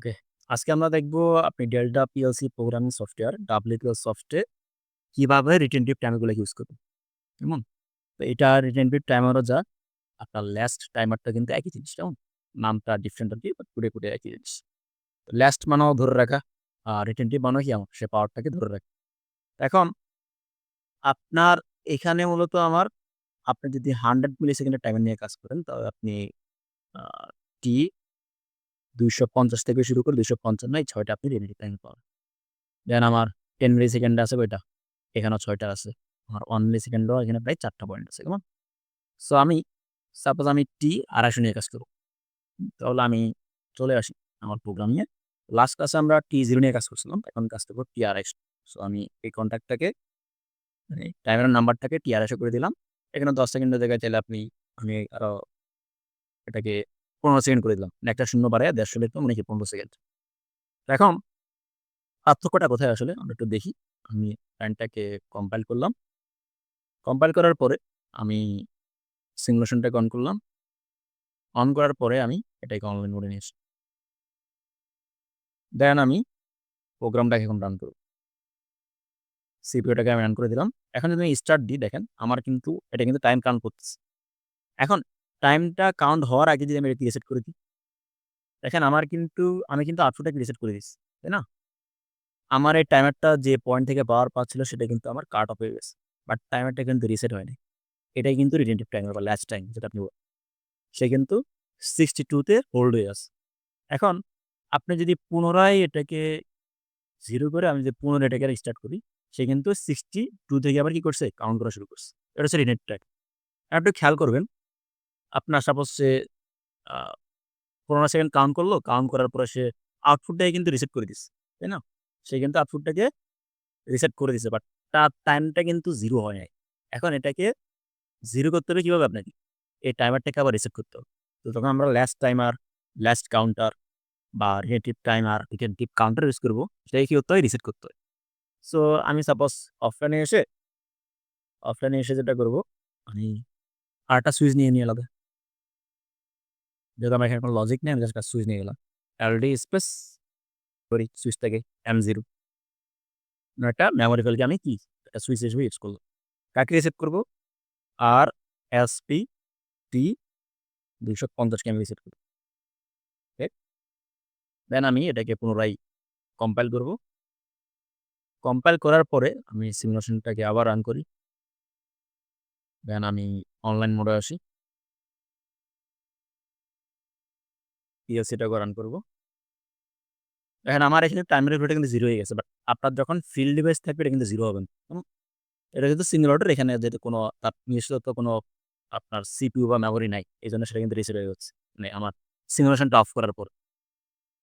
ওকে। আজকে আমরা দেখব আপনি Delta PLC programming software WPL software কীভাবে রিটেনটিভ টাইমারগুলো ইউজ করবেন। কেমন? তো এটা রিটেনটিভ টাইমারও যা আপনার লাস্ট টাইমারটা কিন্তু একই জিনিস, কেমন? নামটা ডিফারেন্ট আরকি বাট পুরো, পুরো একই জিনিস। লাস্ট মানেও ধরে রাখা, আর রিটেনটিভ মানেও কি আমার সে পাওয়ারটাকে ধরে রাখা। এখন আপনার এখানে মূলত আমার আপনি যদি 100 মিলি সেকেন্ডের টাইমার নিয়ে কাজ করেন তাহলে আপনি আ টি ২৫০ থেকে শুরু করে ২৫৫ এই ৬ টা আপনি রিটেনটিভ টাইম পাবেন। দেন আমার 10 মিলি সেকেন্ড আছে কয়টা? এখানেও ৬ টা আছে। আমার 1 মিলি সেকেন্ডও এখানে প্রায় চারটা পয়েন্ট আছে, কেমন? সো আমি সাপোজ আমি টি ২৫০ নিয়ে কাজ করব। তাহলে আমি চলে আসি আমার প্রোগ্রামিং এ। লাস্ট ক্লাসে আমরা টি জিরো নিয়ে কাজ করছিলাম। এখন কাজ করব টি২৫০ সো আমি এই কনট্যাক্টটাকে মানে টাইমারের নাম্বারটাকে টি২৫০ করে দিলাম। এখানে ১০ সেকেন্ডের জায়গায় চাইলে আপনি আমি আরও এটাকে ১৫ সেকেন্ড করে দিলাম। একটা শূন্য বাড়াইয়া ১৫০ লিখলাম মানে কি ১৫ সেকেন্ড। এখন পার্থক্যটা কোথায় আসলে আমরা একটু দেখি। আমি টাইমটাকে কম্পাইল করলাম। কম্পাইল করার পরে আমি সিমুলেশনটাকে অন করলাম। অন করার পরে আমি এটাকে অনলাইন মোডে নিয়ে আসি। দেন আমি প্রোগ্রামটাকে এখন রান করব। সিপিইউটাকে আমি রান করে দিলাম। এখন যদি আমি স্টার্ট দিই, দেখেন, আমার কিন্তু, এটা কিন্তু টাইম কাউন্ট করতেছে। এখন টাইমটা কাউন্ট হওয়ার আগে যদি আমি এটাকে রিসেট করে দিই। দেখেন আমার কিন্তু আমি কিন্তু আউটপুটটাকে রিসেট করে দিচ্ছি। তাই না? আমার এই টাইমারটা যে পয়েন্ট থেকে পাওয়ার পাচ্ছিল সেটা কিন্তু আমার কাট অফ হয়ে গেছে। বাট টাইমারটা কিন্তু রিসেট হয়নি। এটাই কিন্তু রিটেনটিভ টাইমার বা লাস্ট টাইম যেটা আপনি। সে কিন্তু সিক্সটি টুতে হোল্ড হয়ে আছে। এখন আপনি যদি পুনরায় এটাকে জিরো করে আমি যদি পুনরায় এটাকে স্টার্ট করি, সে কিন্তু 62 থেকে আবার কি করছে? কাউন্ট করা শুরু করছে। এটা হচ্ছে রিটেনটিভ টাইম। একটু খেয়াল করবেন। আপনার সাপোজ সে ১৫ সেকেন্ড কাউন্ট করল। কাউন্ট করার পরে সে আউটপুটটাকে কিন্তু রিসেট করে দিছে। তাই না? সে কিন্তু আউটপুটটাকে রিসেট করে দিছে। বাট তার টাইমটা কিন্তু জিরো হয় নাই। এখন এটাকে জিরো করতে হবে কীভাবে আপনাকে? এই টাইমারটাকে আবার রিসেট করতে হবে। তো তখন আমরা লাস্ট টাইমার, লাস্ট কাউন্টার বা relative timer, retentive counter use করব সেটাকে কি করতে হয়? রিসেট করতে হয়। সো আমি সাপোজ অফলাইনে এসে অফলাইনে এসে যেটা করব আমি আরেকটা সুইচ নিয়ে নিয়ে আলাদা। যেহেতু আমার এখানে কোনো লজিক নেই, আমি জাস্ট সুইচ নিয়ে গেলাম। এলডি স্পেস করি সুইচটাকে এম জিরো একটা মেমোরি ফেলকে আমি কি একটা সুইচ হিসেবে ইউজ করলাম। কাকে রিসেট করব? আর এসপি টি ২৫০ কে আমি রিসেট করব? দেন আমি এটাকে পুনরায় কম্পাইল করব। কম্পাইল করার পরে আমি সিমুলেশনটাকে আবার রান করি। দেন আমি অনলাইন মোডে আসি। পিএলসিটাকে রান করব। দেখেন আমার এখানে টাইমারের ভ্যালুটা কিন্তু 0 হয়ে গেছে। বাট আপনার যখন ফিল্ড ডিভাইস থাকবে, এটা কিন্তু 0 হবে এটা কিন্তু সিঙ্গেল অর্ডার এখানে যেহেতু কোনো তার নিজস্ব কোনো আপনার সিপিইউ বা মেমোরি নাই। এজন্য সেটা কিন্তু রিসেট হয়ে যাচ্ছে। মানে আমার সিমুলেশনটা অফ করার পর।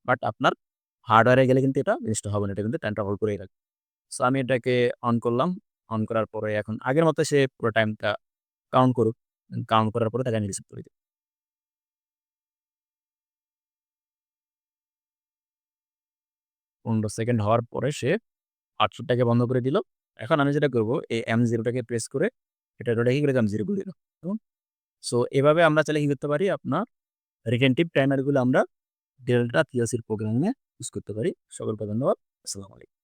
বাট আপনার হার্ডওয়্যারে গেলে কিন্তু এটা জিনিসটা হবে না। এটা কিন্তু টাইমটা হোল্ড করেই রাখবে। সো আমি এটাকে অন করলাম। অন করার পরে এখন আগের মতো সে পুরো টাইমটা কাউন্ট করুক। কাউন্ট করার পরে তাকে আমি রিসেট করে দিই। ১৫ সেকেন্ড হওয়ার পরে সে আটশোটাকে বন্ধ করে দিল। এখন আমি যেটা করব, এই এম জিরোটাকে প্রেস করে এটা ওটা কি করে এম জিরো করে। কেমন? সো এভাবে আমরা চাইলে কী করতে পারি আপনার রিটেনটিভ টাইমারগুলো আমরা ডেল্টা থিওসির প্রোগ্রামে ইউজ করতে পারি। সকলকে ধন্যবাদ। আসসালামু আলাইকুম।